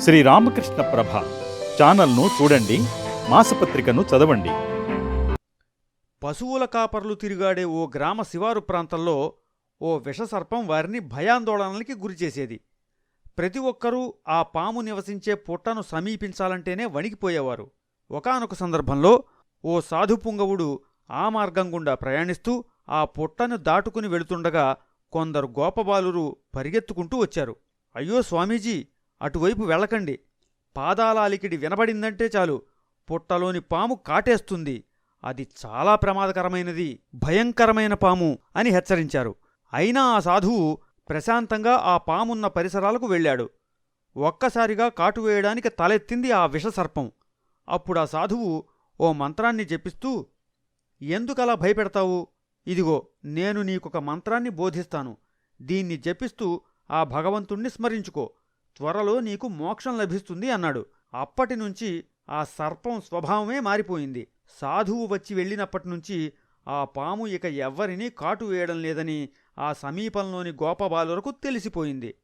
శ్రీ రామకృష్ణ ప్రభ ఛానల్ను చూడండి మాసపత్రికను చదవండి. పశువుల కాపర్లు తిరిగాడే ఓ గ్రామ శివారు ప్రాంతంలో ఓ విషసర్పం వారిని భయాందోళనలకి గురిచేసేది ప్రతి ఒక్కరూ ఆ పాము నివసించే పుట్టను సమీపించాలంటేనే వణికిపోయేవారు. ఒకానొక సందర్భంలో ఓ సాధు పుంగవుడు ఆ మార్గం గుండా ప్రయాణిస్తూ ఆ పుట్టను దాటుకుని వెళుతుండగా కొందరు గోపబాలురు పరిగెత్తుకుంటూ వచ్చారు. అయ్యో స్వామీజీ! అటువైపు వెళ్ళకండి. పాదాల అలికిడి వినబడిందంటే చాలు. పుట్టలోని పాము కాటేస్తుంది. అది చాలా ప్రమాదకరమైనది భయంకరమైన పాము అని హెచ్చరించారు. అయినా ఆ సాధువు ప్రశాంతంగా ఆ పామున్న పరిసరాలకు వెళ్ళాడు. ఒక్కసారిగా కాటు వేయడానికి తలెత్తింది ఆ విషసర్పం. అప్పుడు ఆ సాధువు ఓ మంత్రాన్ని జపిస్తూ ఎందుకలా భయపెడతావు? ఇదిగో నేను నీకొక మంత్రాన్ని బోధిస్తాను. దీన్ని జపిస్తూ ఆ భగవంతుణ్ణి స్మరించుకో. త్వరలో నీకు మోక్షం లభిస్తుంది అన్నాడు. అప్పటి నుంచి ఆ సర్పం స్వభావమే మారిపోయింది. సాధువు వచ్చి వెళ్ళినప్పటినుంచి ఆ పాము ఇక ఎవ్వరినీ కాటు వేయడం లేదని ఆ సమీపంలోని గోపబాలురకు తెలిసిపోయింది.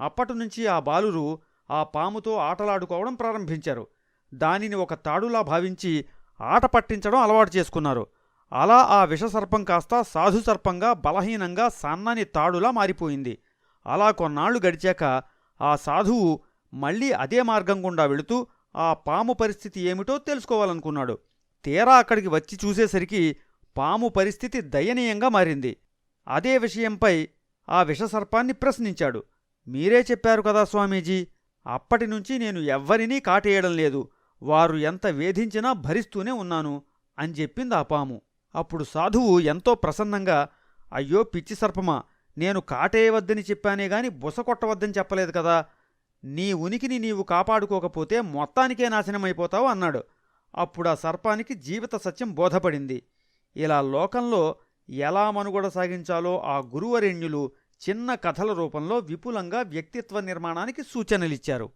అప్పటినుంచి ఆ బాలురు ఆ పాముతో ఆటలాడుకోవడం ప్రారంభించారు. దానిని ఒక తాడులా భావించి ఆట పట్టించడం అలవాటు చేసుకున్నారు. అలా ఆ విషసర్పం కాస్త సాధు సర్పంగా బలహీనంగా సన్నని తాడులా మారిపోయింది. అలా కొన్నాళ్ళు గడిచాక ఆ సాధువు మళ్ళీ అదే మార్గం గుండా వెళుతూ ఆ పాము పరిస్థితి ఏమిటో తెలుసుకోవాలనుకున్నాడు. తీరా అక్కడికి వచ్చి చూసేసరికి పాము పరిస్థితి దయనీయంగా మారింది. అదే విషయంపై ఆ విషసర్పాన్ని ప్రశ్నించాడు. మీరే చెప్పారు కదా స్వామీజీ అప్పటినుంచి నేను ఎవ్వరినీ కాటేయడం లేదు. వారు ఎంత వేధించినా భరిస్తూనే ఉన్నాను అని చెప్పింది ఆ పాము. అప్పుడు సాధువు ఎంతో ప్రసన్నంగా అయ్యో పిచ్చి సర్పమా నేను కాటేయవద్దని చెప్పానే గాని బుస కొట్టవద్దని చెప్పలేదు కదా. నీ ఉనికిని నీవు కాపాడుకోకపోతే మొత్తానికే నాశనమైపోతావు అన్నాడు. అప్పుడు ఆ సర్పానికి జీవిత సత్యం బోధపడింది. ఇలా లోకంలో ఎలా మనుగడ సాగించాలో ఆ గురువరేణ్యులు చిన్న కథల రూపంలో విపులంగా వ్యక్తిత్వ నిర్మాణానికి సూచనలిచ్చారు.